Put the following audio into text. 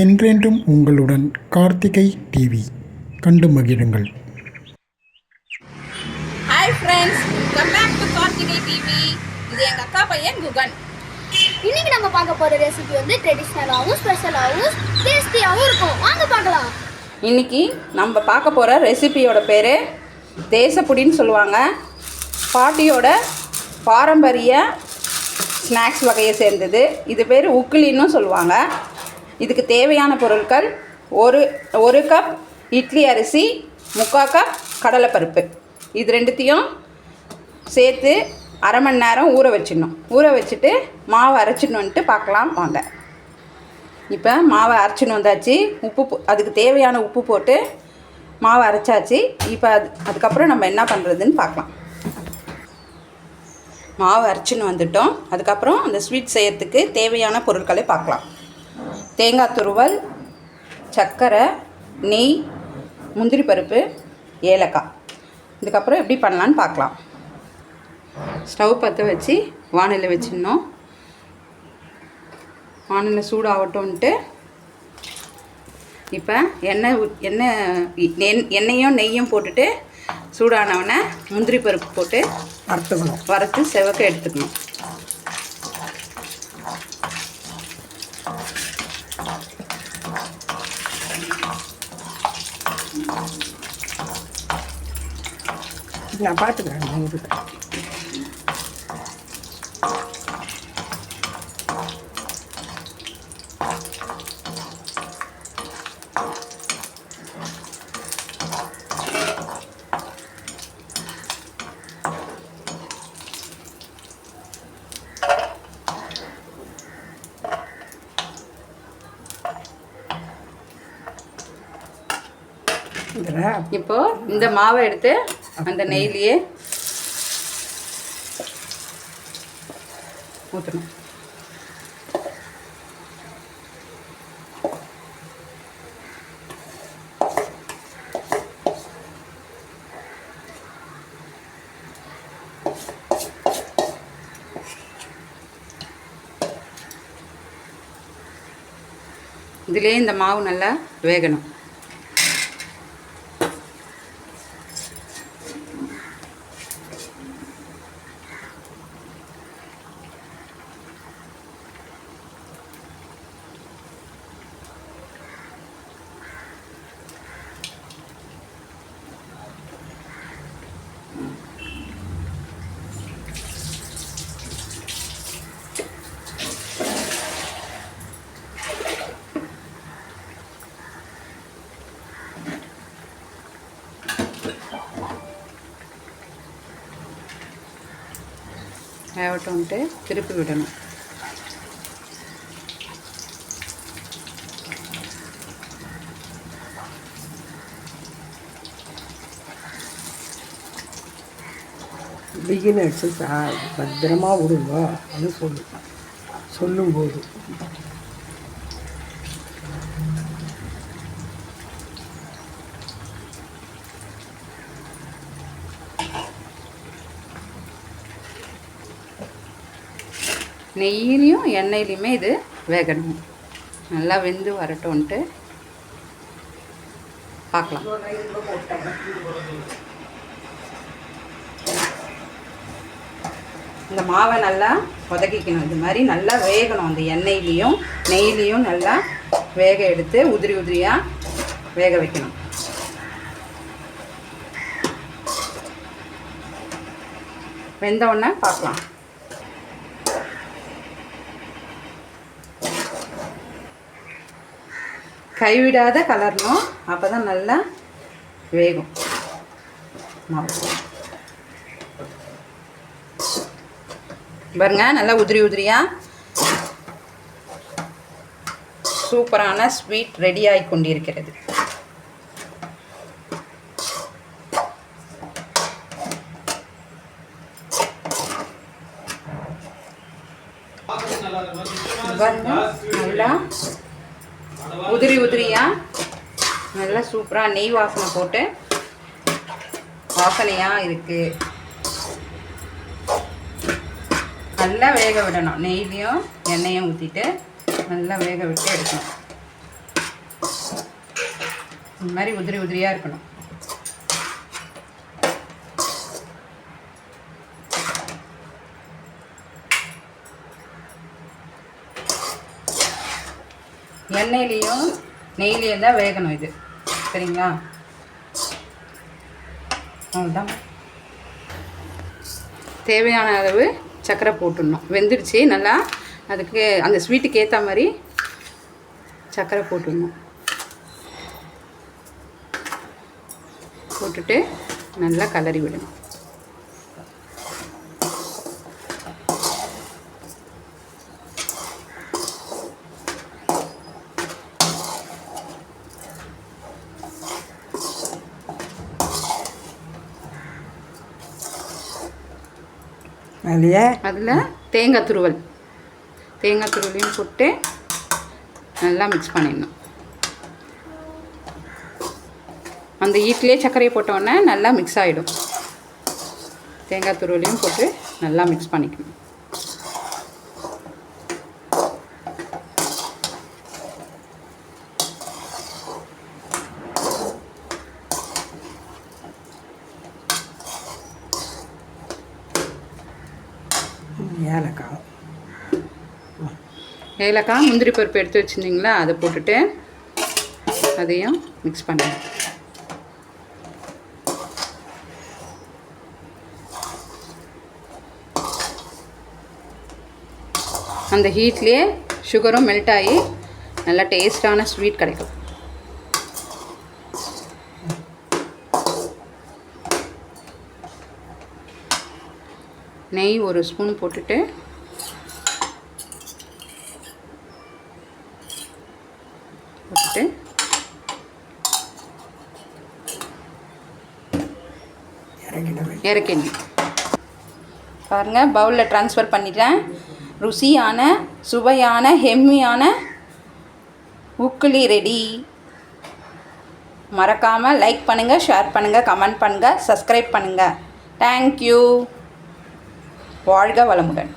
என்றென்றும் உங்களுடன் கார்த்திகை டிவி. கண்டு மகிழுங்கள். Hi friends come back to Karthigai TV. இது எங்கள் அக்கா பையன் குகன். இன்னைக்கு நம்ம பார்க்க போற ரெசிபி வந்து ட்ரெடிஷ்னலாகவும் ஸ்பெஷலாகவும் டேஸ்டியாகவும் இருக்கும். வாங்க பார்க்கலாம். இன்னைக்கு நம்ம பார்க்க போகிற ரெசிபியோட பேர் தேசப்புடின்னு சொல்லுவாங்க. பாட்டியோட பாரம்பரிய ஸ்நாக்ஸ் வகையை சேர்ந்தது. இது பேர் உக்கிலின்னு சொல்லுவாங்க. இதுக்கு தேவையான பொருட்கள் ஒரு ஒரு கப் இட்லி அரிசி முக்கால் கப் கடலைப்பருப்பு. இது ரெண்டுத்தையும் சேர்த்து அரை மணி நேரம் ஊற வச்சிடணும். ஊற வச்சுட்டு மாவு அரைச்சின்னு வந்துட்டு பார்க்கலாம் வாங்க. இப்போ மாவை அரைச்சின்னு வந்தாச்சு. உப்பு அதுக்கு தேவையான உப்பு போட்டு மாவை அரைச்சாச்சு. இப்போ அது அதுக்கப்புறம் நம்ம என்ன பண்ணுறதுன்னு பார்க்கலாம். மாவு அரைச்சின்னு வந்துட்டோம். அதுக்கப்புறம் அந்த ஸ்வீட் செய்யறதுக்கு தேவையான பொருட்களை பார்க்கலாம். தேங்காய் துருவல் சர்க்கரை நெய் முந்திரி பருப்பு ஏலக்காய். இதுக்கப்புறம் எப்படி பண்ணலான்னு பார்க்கலாம். ஸ்டவ் பற்ற வச்சு வானிலை வச்சிடணும். வானிலை சூடாகட்டும்ன்ட்டு இப்போ எண்ணெய் எண்ணெய் எண்- எண்ணெயும் நெய்யும் போட்டுட்டு சூடானவொடனே முந்திரி பருப்பு போட்டு வறுத்துக்கணும். வறுத்து செவக்க எடுத்துக்கணும். நான் பார்த்துக்கிறேன் இதில் இப்போ இந்த மாவை எடுத்து அந்த நெய்லியே ஊற்றணும் இதுலேயே இந்த மாவு நல்லா வேகணும். வேகட்டும்ட்டு திருப்பி விடணும். பிகினர்ஸு அடிச்சு சார் பத்திரமா விடுங்க அது சொல்லு. சொல்லும்போது. நெய்யிலையும் எண்ணெயிலையுமே இது வேகணும். நல்லா வெந்து வரட்டும்ன்ட்டு பார்க்கலாம் இந்த மாவை நல்லா வதக்கிக்கணும். இது மாதிரி நல்லா வேகணும். அந்த எண்ணெயிலையும் நெய்யிலையும் நல்லா வேக எடுத்து உதிரி உதிரியாக வேக வைக்கணும். வெந்த உடனே பார்க்கலாம் கைவிடாத கலரணும். அப்போ தான் நல்லா வேகும். மாவு பாருங்க நல்லா உதிரி உதிரியாக சூப்பரான ஸ்வீட் ரெடி ஆகி கொண்டிருக்கிறது. பாருங்க நல்லா உதிரி உதிரியாக நல்லா சூப்பராக நெய் வாசனை போட்டு வாசனையாக இருக்குது நல்லா வேக விடணும். நெய்லையும் எண்ணெயும் ஊற்றிட்டு நல்லா வேக விட்டு எடுக்கணும். இந்த மாதிரி உதிரி உதிரியாக இருக்கணும். வெண்ணெயிலையும் நெய்லையும் தான் வேகணும் இது. சரிங்களா? அவ்வளோதான் தேவையான அளவு சர்க்கரை போட்டுடணும். வெந்துடுச்சு நல்லா அதுக்கு அந்த ஸ்வீட்டுக்கு ஏற்ற மாதிரி சர்க்கரை போட்டுடணும். போட்டுட்டு நல்லா கலரி விடணும். அதுலையே அதில் தேங்காய் துருவல். தேங்காய் துருவலையும் போட்டு நல்லா மிக்ஸ் பண்ணிடணும். அந்த ஈட்டிலே சர்க்கரையை போட்டோன்னே நல்லா மிக்ஸ் ஆகிடும் தேங்காய் துருவலையும் போட்டு நல்லா மிக்ஸ் பண்ணிக்கணும். ஏலக்காய். ஏலக்காய் முந்திரி பருப்பு எடுத்து வச்சுருந்தீங்களா? அதை போட்டுட்டு அதையும் மிக்ஸ் பண்ணுங்க. அந்த ஹீட்லேயே சுகரும் மெல்ட் ஆகி நல்லா டேஸ்டான ஸ்வீட் கிடைக்கும். நெய் ஒரு ஸ்பூன் போட்டுட்டு போட்டுட்டு இறக்கிடுவேன் இறக்கிடணும் பாருங்கள் பவுலில் ட்ரான்ஸ்ஃபர் பண்ணிட்டேன். ருசியான சுவையான ஹெம்மியான உக்குலி ரெடி மறக்காமல் லைக் பண்ணுங்கள் ஷேர் பண்ணுங்கள் கமெண்ட் பண்ணுங்கள் சப்ஸ்கிரைப் பண்ணுங்கள் தேங்க்யூ வாழ்க வளமுடன்.